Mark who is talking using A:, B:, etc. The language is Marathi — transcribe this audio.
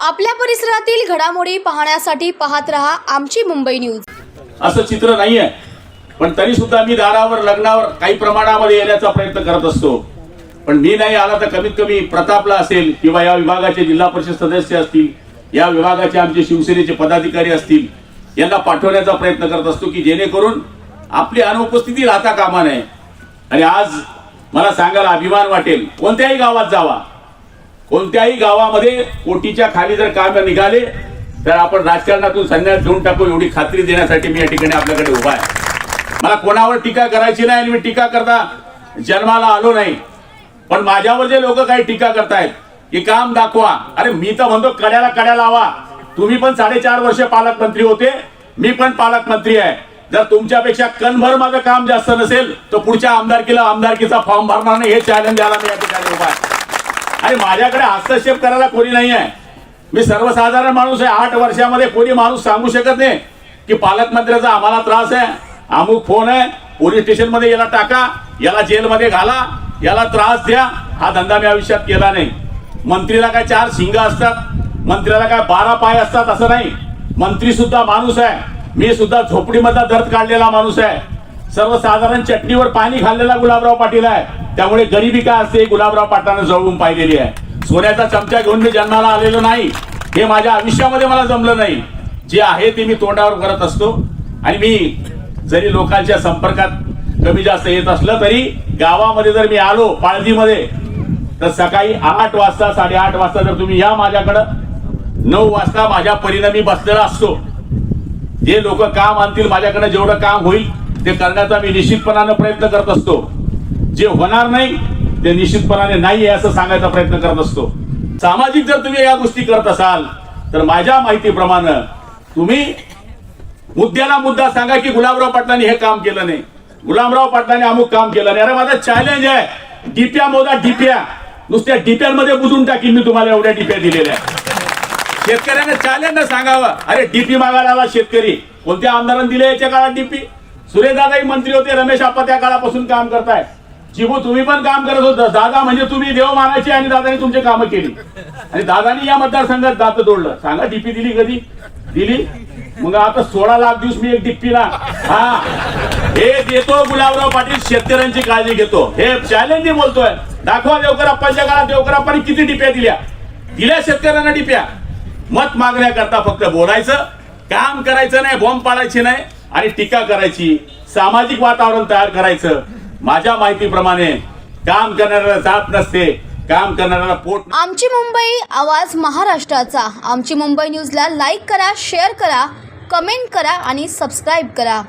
A: आपल्या परिसरातील घडामोडी पाहण्यासाठी पाहत रहा आमची मुंबई न्यूज.
B: असं चित्र नाहीये. पण तरी सुद्धा मी दारावर लग्नावर काही प्रमाणामध्ये येण्याचा प्रयत्न करत असतो. पण मी नाही आला तर कमीत कमी प्रतापला असेल किंवा या विभागाचे जिल्हा परिषद सदस्य असतील या विभागाचे आमचे शिवसेनेचे पदाधिकारी असतील यांना पाठवण्याचा प्रयत्न करत असतो की जेणेकरून आपली अनुपस्थिती राहता कामा नये. आणि आज मला सांगायला अभिमान वाटेल कोणत्याही गावात जावा. कोणत्याही गावामध्ये कोटीच्या खाली जर काम निघाले तर आपण राजकारणातून संन्यास घेऊन टाकू एवढी खात्री देण्यासाठी मी या ठिकाणी आपल्याकडे उभा आहे. मला कोणावर टीका करायची नाही आणि मी टीका करता जन्माला आलो नाही. पण माझ्यावर जे लोक काही टीका करतायत की काम दाखवा. अरे मी तर म्हणतो कड्याला कड्या लावा. तुम्ही पण साडेचार वर्ष पालकमंत्री होते मी पण पालकमंत्री आहे. जर तुमच्यापेक्षा कणभर माझं काम जास्त नसेल तर पुढच्या आमदारकीला आमदारकीचा फॉर्म भरणार नाही हे चॅलेंज द्यायला मी या ठिकाणी उभा आहे. आणि माझ्याकडे हस्तक्षेप करायला कोणी नाही आहे. मी सर्वसाधारण माणूस आहे आठ वर्षामध्ये कोणी माणूस सांगू शकत नाही की पालकमंत्र्याचा आम्हाला त्रास आहे. अमुक फोन आहे पोलीस स्टेशनमध्ये याला टाका याला जेलमध्ये घाला याला त्रास द्या हा धंदा मी आयुष्यात केला नाही. मंत्रीला काय चार शिंग असतात मंत्र्याला काय बारा पाय असतात असं नाही. मंत्री सुद्धा माणूस आहे. मी सुद्धा झोपडीमधला दर्द काढलेला माणूस आहे. सर्वसाधारण चटणीवर पाणी खाल्लेला गुलाबराव पाटील आहे. त्यामुळे गरिबी काय असते गुलाबराव पाटलानं जवळून पाहिलेली आहे. सोन्याचा चमचा घेऊन मी जन्माला आलेलो नाही. हे माझ्या आयुष्यामध्ये मला जमलं नाही. जे आहे ते मी तोंडावर करत असतो. आणि मी जरी लोकांच्या संपर्कात कमी जास्त येत असलं तरी गावामध्ये जर मी आलो पाळजीमध्ये तर सकाळी आठ वाजता साडेआठ वाजता जर तुम्ही या माझ्याकडं नऊ वाजता माझ्या परीनं मी बसलेला असतो. जे लोक काम आणतील माझ्याकडे जेवढं काम होईल ते करण्याचा मी निश्चितपणानं प्रयत्न करत असतो. जे होणार नाही ते निश्चितपणाने नाही आहे असं सांगायचा प्रयत्न करत असतो. सामाजिक जर तुम्ही या गोष्टी करत असाल तर माझ्या माहितीप्रमाणे तुम्ही मुद्द्याला मुद्दा सांगा की गुलाबराव पाटलांनी हे काम केलं नाही. गुलाबराव पाटलांनी अमुक काम केलं नाही. अरे माझा चॅलेंज आहे. डिप्या मोदा टिप्या. नुसत्या डिप्यांमध्ये बुजून टाकीन मी तुम्हाला एवढ्या टिप्या दिलेल्या. शेतकऱ्यांना चॅलेंज सांगावं. अरे डीपी मागायला आला शेतकरी. कोणत्या आमदारांनी दिले याच्या काळात डीपी सुरेशदादाही मंत्री होते रमेश आप्पा त्या काळापासून काम करताय. चिबू तुम्ही पण काम करत होता. दादा म्हणजे तुम्ही देव मानायचे आणि दादानी तुमचे कामं केली. आणि दादानी या मतदारसंघात दात तोडलं. सांगा डीपी दिली कधी? दिली? मग आता सोळा लाख दिवस मी एक डिप्पीला हा. हे देतो गुलाबराव पाटील शेतकऱ्यांची काळजी घेतो. हे चॅलेंज बोलतोय. दाखवा देवकर अप्पांच्या काळात देवकर अप्पांनी किती डिप्या दिल्या? दिल्या शेतकऱ्यांना डिप्या मत मागण्याकरता फक्त बोलायचं काम करायचं नाही बॉम्ब पाडायचे नाही आणि टीका करायची सामाजिक वातावरण तयार करायचं. माझ्या माहितीप्रमाणे काम करणाऱ्याला जात नसते काम करणाऱ्याला पोट
A: आमची मुंबई आवाज महाराष्ट्राचा. आमची मुंबई न्यूजला लाईक करा शेअर करा कमेंट करा आणि सबस्क्राईब करा.